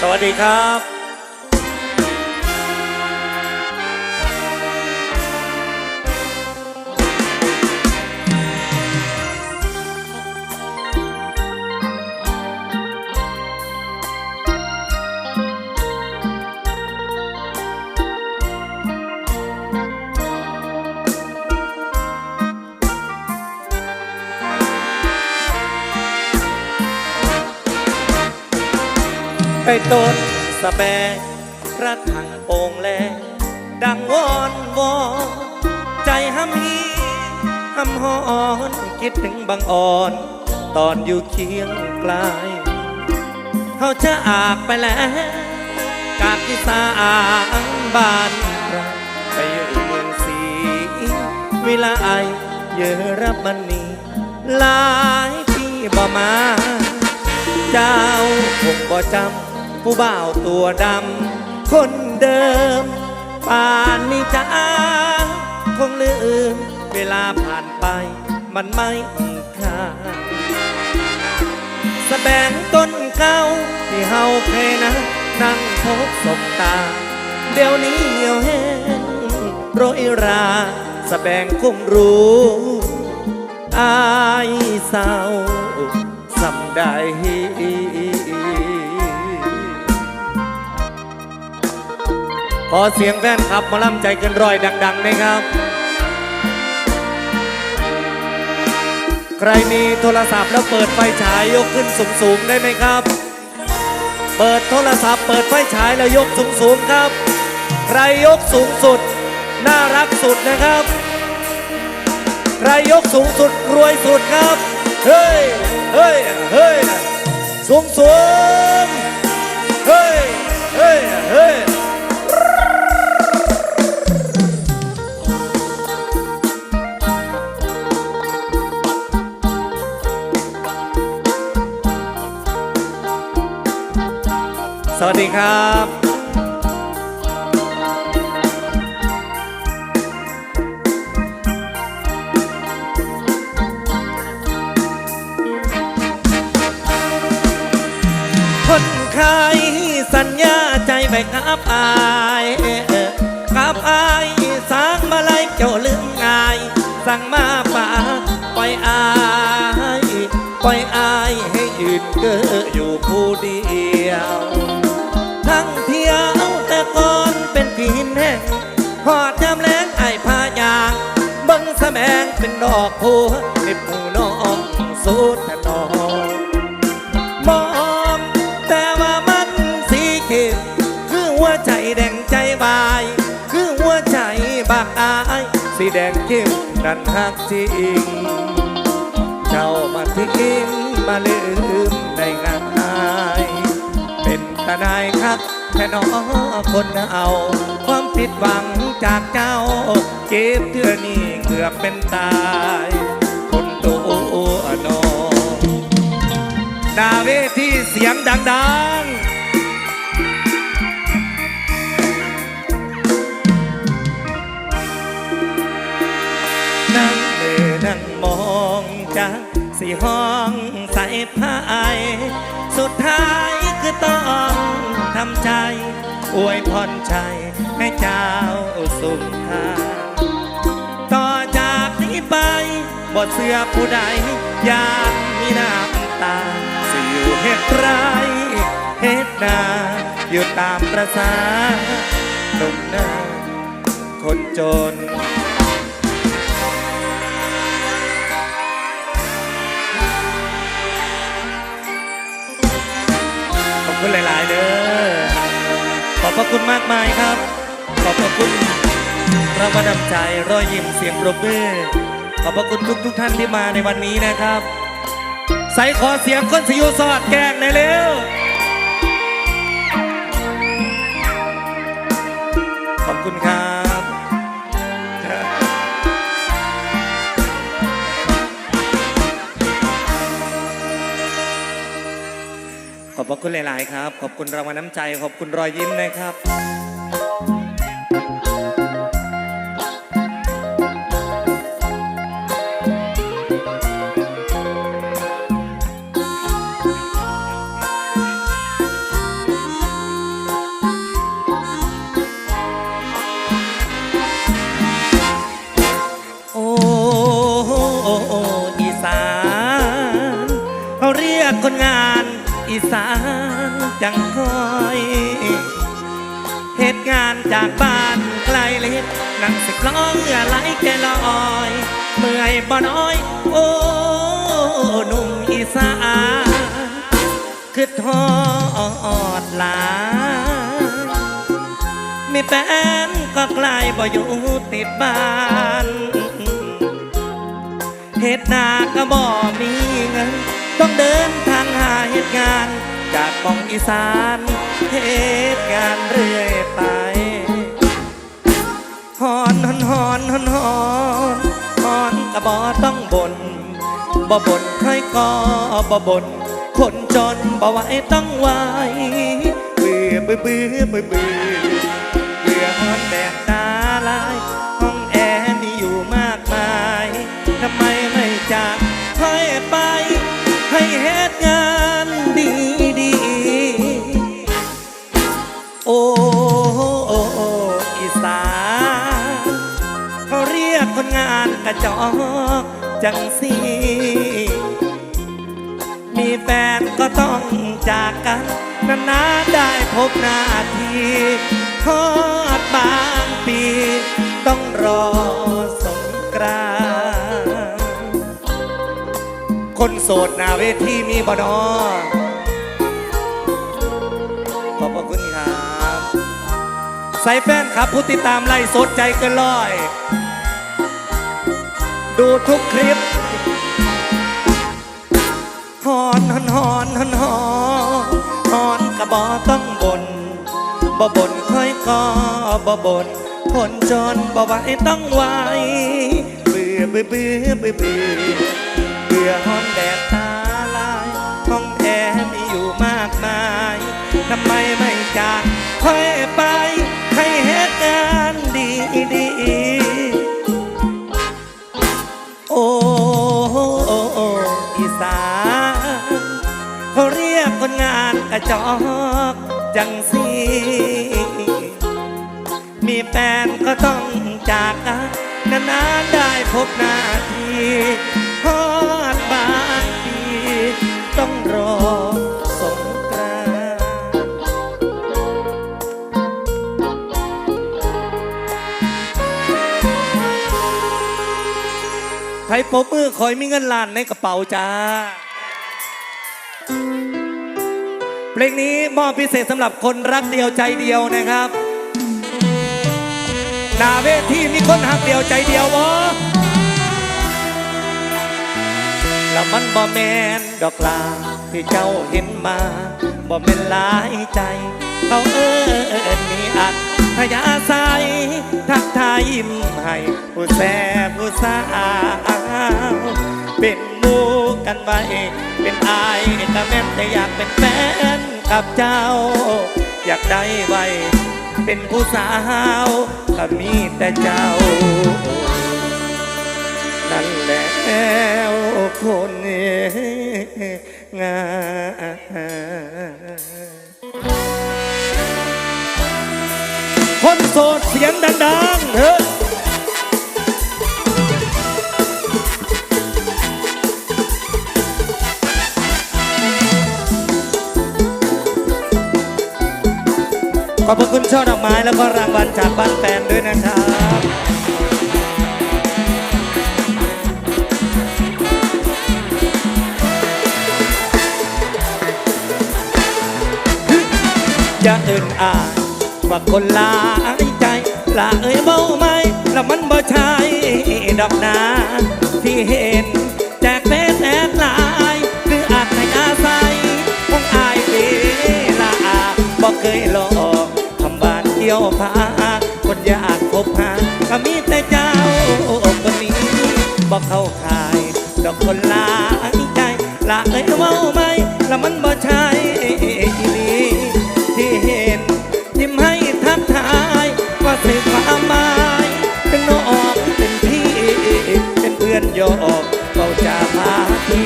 สวัสดีครับ ไปต้นสะแบงพระถังโป่งแลงดังวอนวอนใจห้ำฮีห้ำหอนคิดถึงบางอ่อน ตอนอยู่เคียงไกลเขาจะอาบไปแล้ว กาบที่สางบ้านเราไปอยู่เมืองสีวิลาไอเยอรมนีหลายปีบ่มา เจ้าคงบ่จำ ผู้บ่าวตัวดำ คนเดิม ป่านนี้จ้าคงลืม เวลาผ่านไป มันไม่ค่าสแบงต้นเก้าที่เฮาเคยนะ นั่งพบศบตา เดี๋ยวนี้เหี่ยวแห้งโรยราสแบงคงรู้อายเศร้าสำได้ ขอเสียงแฟนคลับมาล่ำใจกินรอยดัง ๆ นะครับ ใครมีโทรศัพท์แล้วเปิดไฟฉายยกขึ้นสูง ๆ ได้ไหมครับ เปิดโทรศัพท์เปิดไฟฉายแล้วยกสูง ๆ ครับ ใครยกสูงสุด น่ารักสุดนะครับ ใครยกสูงสุดรวยสุดครับ เฮ้ย เฮ้ย เฮ้ย สูงสูงเฮ้ย เฮ้ย เฮ้ย สวัสดีครับคนไข้สัญญาใจไปกับอายกับอายสร้างมาไลยเจ้าลืมงาย สั่งมาป่าปล่อยอายปล่อยอายให้ยืนเกออยู่ผู้เดียว แต่ก่อนเป็นผีนแห้งหอดยามแล้งไอ้พายางบังสะแมงเป็นดอกพวในปูน้องสุดแต่นองมองแต่ว่ามันสีเขียวคือหัวใจแดงใจบาย คือหัวใจบักอายสีแดงเข้มนั้นหักจริง เจ้ามาทิ้งมาลืมได้ง่าย เป็นตาหนายคัก แค่น้อคนเอา ความผิดหวังจากเจ้า เจ็บเทื่อนี้เกือบเป็นตาย คนตัวน้องหน้าเวทีเสียงดังๆ นั่งเดินนั่งมองจากสีห้องใส่ผ้าไอสุดท้ายคือต้อง ทำใจ อวยพรใจให้เจ้าสุขทางต่อจากนี้ไปบ่เสื้อผู้ใดอยากมีน้ำตา สิอยู่เฮ็ดไรเฮ็ดนาอยู่ตามประสาหนุ่มนาคนจนขอบคุณหลายๆเด้อขอบ พระคุณมากมายครับ ขอบพระคุณรางวัลนำใจรอยยิ้มเสียงปรบมือขอบพระคุณทุกทุกๆท่านที่มาในวันนี้นะครับ ใส่ขอเสียงคนสยูสอดแกงในเร็วขอบคุณครับ ขอบคุณหลาย ๆ ครับ ขอบคุณรางวัลน้ำใจ ขอบคุณรอยยิ้มนะครับ โอ้อีสานเขาเรียกคนงาน อีสานจังคอยเหตุงานจากบ้านไกลเล็กนั่งสิกล้องเหงื่อไหลแค่ลอย เมื่อยบ่น้อย โอ้หนุ่มอีสานคือทอดหลายมีแฟนก็ไกลบ่อยู่ติดบ้านเหตุนาก็บ่มีเงินต้องเดิน เหตุงาน จากกองอีสานเหตุงานเรื่อยไปฮอนฮอนฮอนฮอนฮอนฮอนก็บ่ต้องบ่นบ่บนใครก็บ่บ่นคนจนบ่ไหวต้องไหวเบื่อเบื่อเบื่อเบื่อเบื่อเบื่อฮอนแบบ งานกระจอกจังสีมีแฟนก็ต้องจากกันนานๆได้พบหน้าทีทอดบางปี ต้องรอสงกรานคนโสดหนาเวทีมีบ่นอขอบพระคุณครับใส่แฟนครับผู้ติดตามไล่สดใจเกินร้อย ดูทุกคลิปฮอนฮอนฮอนฮอนฮอนฮอนกะบอต้องบนบ่บนค่อยก็บ่บนคนจนบ่ไหวต้องไหวเบื่อเบื่อเบื่อเบื่อเบื่อเบื่อฮอนแดดตาลายห้องแอร์มีอยู่มากมายทำไมไม่จากค่อยไปให้เหตุการณ์ดีดี สา เขาเรียกคนงานกระจอกจังสี มีแฟนก็ต้องจากกันนานๆได้พบหน้าที ใครปรบมือคอยมีเงินล้านในกระเป๋าจ้า เพลงนี้มอบพิเศษสำหรับคนรักเดียวใจเดียวนะครับนาเวทีมีคนหักเดียวใจเดียววะแล้วมันบ่แมนดอกลาที่เจ้าเห็นมาบ่แม่นหลายใจ เขาเอิ้นมีอัดพยาใสทักทายยิ้มให้ผู้แซ่บผู้สา ไว้เป็นอายก็แม่นแต่อยากเป็นแฟนกับเจ้า อยากได้ไว้ เป็นผู้สาวก็มีแต่เจ้า นั่นแหล้วคนงามคนโสดเสียงดังๆเถอะ ขอบคุณช่อดอกไม้แล้วก็รางวัลจากบ้านแฟนด้วยนะครับอย่าเอินอายว่าคนลาใจ ลาเอ้ยเมาไหมแล้วมันบ่ใช่ดอกนาที่เห็นแจกเฟซแอดไลน์หรืออาจในอาศัยของอายเวลาบ่เคยหลอก ที่ยวพาคนอยากพบหาก็มีแต่เจ้าคนนี้บ่เข้าขายดอกคนลาใจลาเอ้ยเมาไมแล้วมันบ่ใช่อีหลีที่เห็นยิ้มให้ทักทายว่าสื่อความหมายเป็นน้องเป็นพี่ เป็นเพื่อนยอกเราจะพาที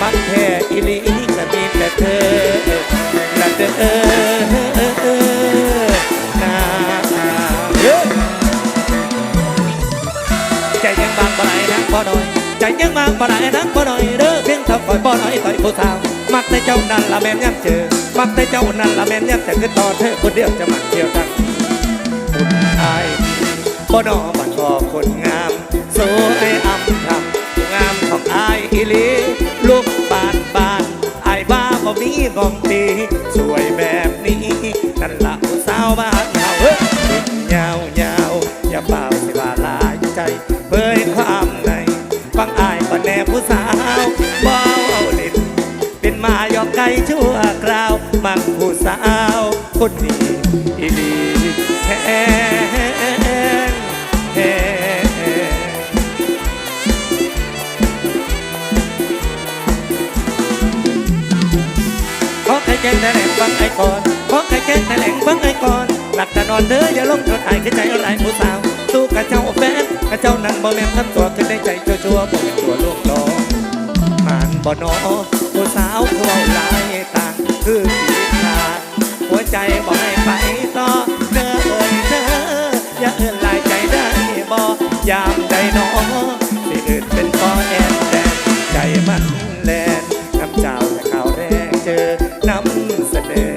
มักแค่อีลีก็มีแต่เธอและเธอ ยใจยังบางบ่ไหลนะพอหน่อยใจยังมากบ่ได้นักบ่หน่อยเด้อเพียงเท่าคอยบ่หน้อยต่อยผู้สาว มักแต่เจ้านั่นละแม่นย่ำเจอ มักแต่เจ้านั่นละแม่นย่ำแต่คือต่อเธอคนเดียวจะมักเที่ยวทั้งคุณอายบ่นอบันบ่คนงามสวยอำทำงามของอายอีลีลูกบานบานอายว่าบ่มีกองตีสวยแบบนี้นั่นละผู้สาวบ้านเฮาเฮ้ยยาวยาวอย่าเป่าสิว่าลายใจเผยความ ชั่วคราวมักผู้สาวคนนี้อีลีแห้ขอใครแกล้งแต่แหลงฟังไอ้ก่อนขอใครแกล้งแต่แหลงฟังไอ้ก่อนหลักแต่นอนเด้ออย่าลงจนไอ้คือใจเอาไหลผู้สาวสู้กับเจ้าแฟนกับเจ้านั่นบ่แม่นทำตัวขึ้นได้ใจชัวๆบ่เป็นตัวลวงหลอกมันบ่นอ ผู้สาวคือเอาหลายต่างคือผิดขาดหัวใจบ่ให้ไปต่อเด้อเอ่ยเด้ออย่าเอื่นหลายใจได้บ่ยามใดหนอสิอื่นเป็นปอแอนแดนใจมันแลนน้ำเจ้าแต่ข่าวแรกเจอนำเสนอ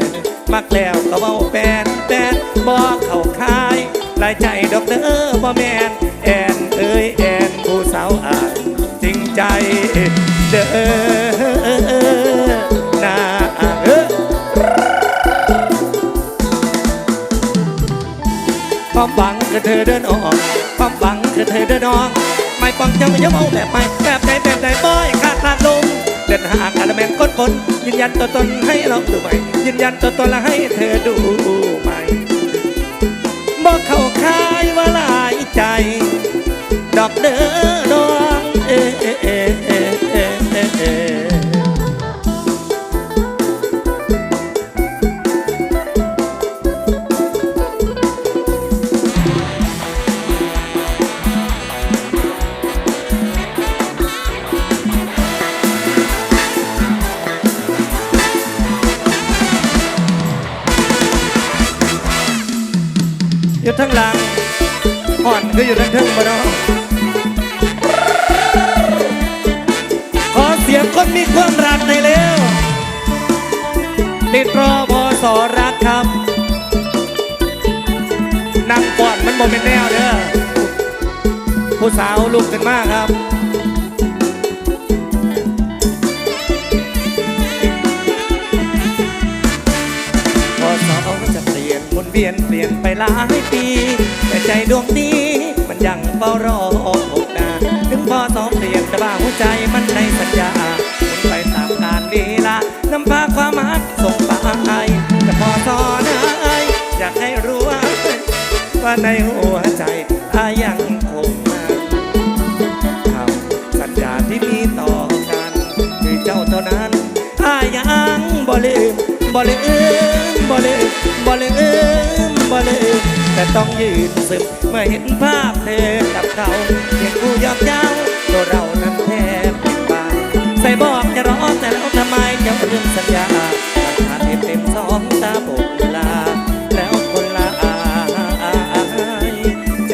มักแล้วก็เว้าแปนแปนบ่เข้าคายหลายใจดอกเด้อบ่แมนแอนเอ้ยแอนผู้สาวอายจริงใจเด้อ ธอเดินออกความหวังคือเธอเดินออกไม่ฟังจะไม่ยอมเอาแบบไม่แบบใดแบบใดบ่อยขาดขาดลมเดินหาการแมนก้นคนยืนยันตัวตนให้เราดูใหม่ยืนยันตัวตนและให้เธอดูใหม่บอกเข้าคายว่าลายใจ ดอกเด้อน้ คืออยู่ทั้งเทิงบ่เนาะขอเสียงคนมีความรักในเร็วติดรอบอสอรักครับนั่งก่อนมันโมเป็นแนวเด้อผู้สาวลุกขึ้นมากครับพอสองจะเปลี่ยนหมุนเวียนเปลี่ยนไปหลายปี แต่ใจดวงนี้ มันยังเฝ้ารออกนาถึงพอสองเปลี่ยนแต่ว่าหัวใจมันในสัญญาหมุนไปตามกาลเวลานำพาความรักส่งไปแต่พอสอนให้อยากให้รู้ว่าว่าในหัวใจอายังคงมันคำสัญญาที่มีต่อกันคือเจ้าเท่านั้นอายังบ่ลืมบ่ลืมบ่ลืมบ่ลืมบ่ลืม แต่ต้องยืนซึมเมื่อเห็นภาพเธอกับเขาเพียงคู่ยอกเย้าตัวเรานั้นแทบเปิดบังใส่บอกจะรอแต่แล้วทำไมเจ้าลืมสัญญาหลักฐานเห็นเต็มสองตาบกลา แล้วคนละอายใจ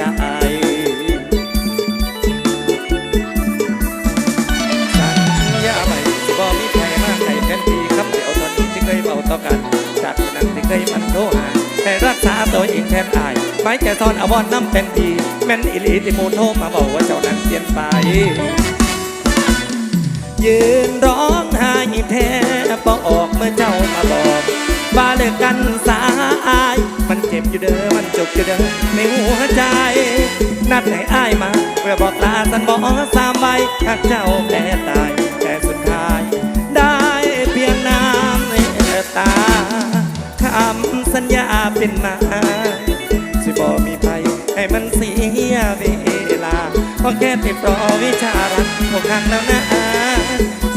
สัญญาไม่บ่มีใครมาให้แทนที่คำเดียวตอนนี้ที่เคยเบาต่อกันจากนั้นที่เคยมันโทหา ให้รักษาตัวเองแทนอายไม่แก่ซ่อนอวรน้ำเป็นทีแม่นอิลีที่หมูโทมาบอกว่าเจ้านั้นเปลี่ยนไป ยืนร้องไห้แทบบ่ออกเมื่อเจ้ามาบอกว่าเลิกกันสาย มันเจ็บอยู่เด้อมันจุกอยู่เด้อในหัวใจ นัดให้อายมาเพื่อบอกลาสันบอกสามใบหากเจ้าแพ้ตายแต่สุดท้าย ได้เพียงน้ำในตาำสัญญาเป็นมาสิบอมีภัยให้มันเสียเวลาเพราะแค่ติดรอวิชารักหกครั้งแล้วนะ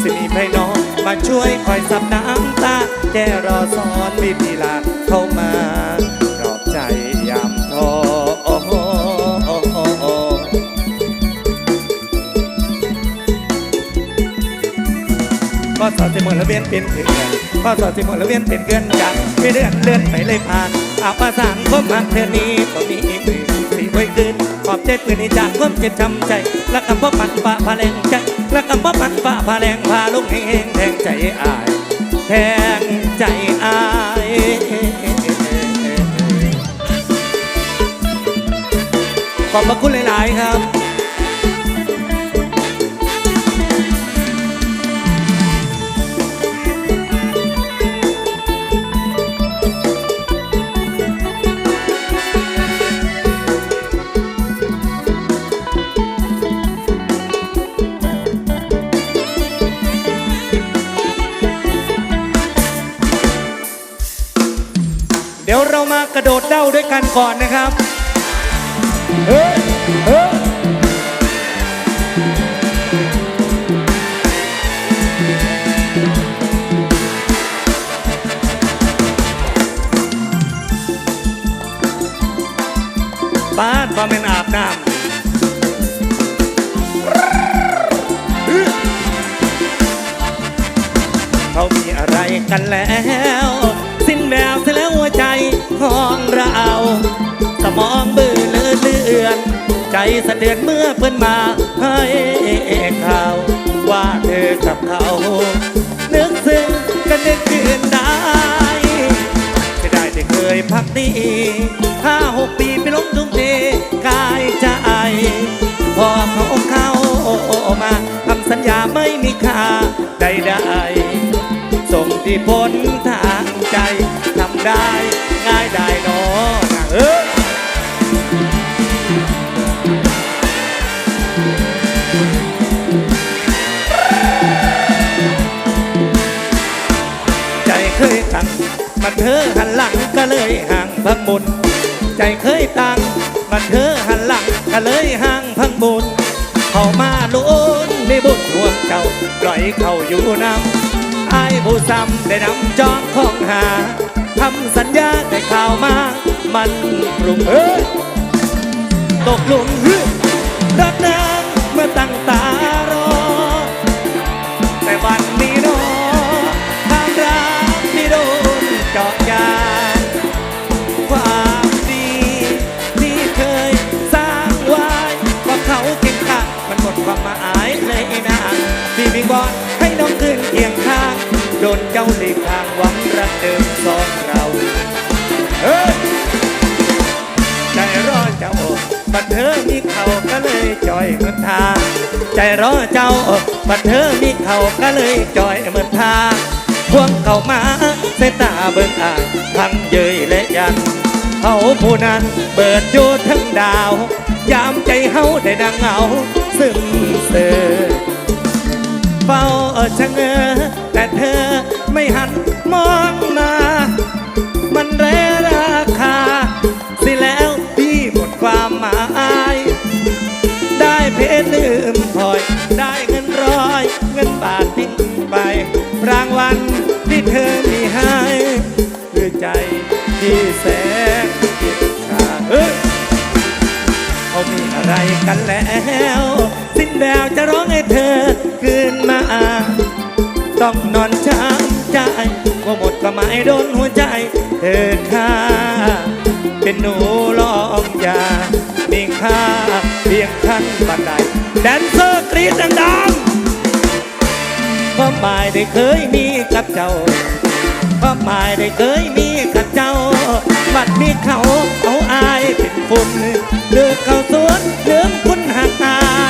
สิมีไพน้องมาช่วยคอยซับน้ำตาแกรอสอนวิธีลาเข้ามา สอนสิมนละเวียนเป็นเพื่อนก็สอนสิมนละเวียนเป็นเพื่อนกันไม่เลื่อนเลื่อนไปเลยผ่านอาประสาความหักเธอนี้ก็มีสีไว้คืนขอบใจคืนนี้จากความเจ็บช้ำใจและคำว่ามันฝ่าพาแรงใจและคำว่ามันฝ่าพาแรงพาลุกแห้งแทงใจอายแทงใจอายขอบพระคุณหลาย ๆ ครับ ด้วยกันก่อนนะครับเฮ้เฮ้บ้านบ่แม่นอาบน้ำเขามีอะไรกันแล้ว สิ้นแววเสียแล้วหัวใจ ของเรา สมองเบื่อเลือเลือน ใจสะเดือนเมื่อเพื่อนมาให้ข่าวว่าเธอกับเขานึกซึ้งกันนึกคืนได้จะได้แต่เคยพักดีห้าหกปีไปลงทุ่มเทกายใจพอเขาเข้ามาคำสัญญาไม่มีค่าใดๆส่งที่พ้นทาง ใจ ทำได้ง่ายได้หนอนะเออใจเคยตั้งมันเธอหันหลังก็เลยห่างพังบุญใจเคยตั้งมันเธอหันหลังก็เลยห่างพังบุญเข้ามาลุ้นในบุญห่วงเจ้าปล่อยเขาอยู่น้ำ ไอ้ผู้ซ้ำได้นำจองของหาทำสัญญาแต่ข่าวมา มันปรุงเอ้ยตกลุมฮึรักนางเมื่อตั้งตารอ แต่วันนี้นอความรักที่โดนเจาะยางความดีที่เคยสร้างไว้ว่าเขาเก่งข้างมันหมดความหมายเลยนะที่มีบอล โดนเจ้าหลีกทางหวังรักเดิมสองเราเฮ้ยใจร้อเจ้าบัดเธอมีเขาก็เลยจอยเหมือนทาใจร้อเจ้าบัดเธอมีเขาก็เลยจอยเหมือนทาพวงเข้ามาเสายตาเบิ่งอ่านพังเยยและยันเขาผู้นั้นเปิดอยู่ทั้งดาว ยามใจเฮาได้ดังเหงาซึมเสือเฝ้าชะเง้อ แต่เธอไม่หันมองมา มันแรราคา สิแล้วพี่หมดความหมาย ได้เพชรลืมพลอย ได้เงินร้อย เงินบาททิ้งไป รางวัลที่เธอมีให้คือใจที่แสนเกียดชาเอ้ยเขามีอะไรกันแล้ว ต้องนอนช้ำใจว่าหมดก็หมายโดนหัวใจเธอค่าเป็นหนูลองยามีค่าเพียงขั้นบันไดแดนเซอร์กรีดดังๆความหมายได้เคยมีกับเจ้าความหมายได้เคยมีกับเจ้า บัดมีเขาเอาอายเป็นฝุ่นเลือกเขาสวนเลือกคุณหักอา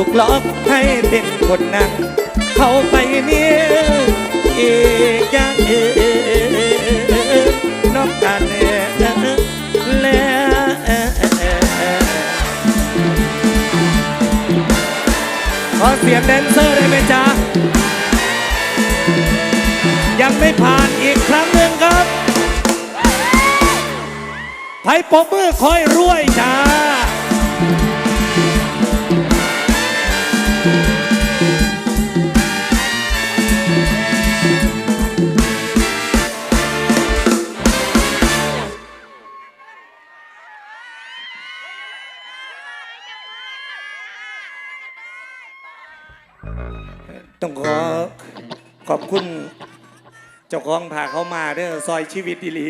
ถูกหลอกให้เป็นคนนั้นเขาไปเมียอีกอย่างอื่นอกกันแล้วขอเสียงแดนเซอร์ได้ไหมจ๊ะ ยังไม่ผ่านอีกครั้งหนึ่งครับไผ่ปมมือคอยรวยจ้า อบคุณเจ้าของพาเขามาเด้อซอยชีวิตดีหลี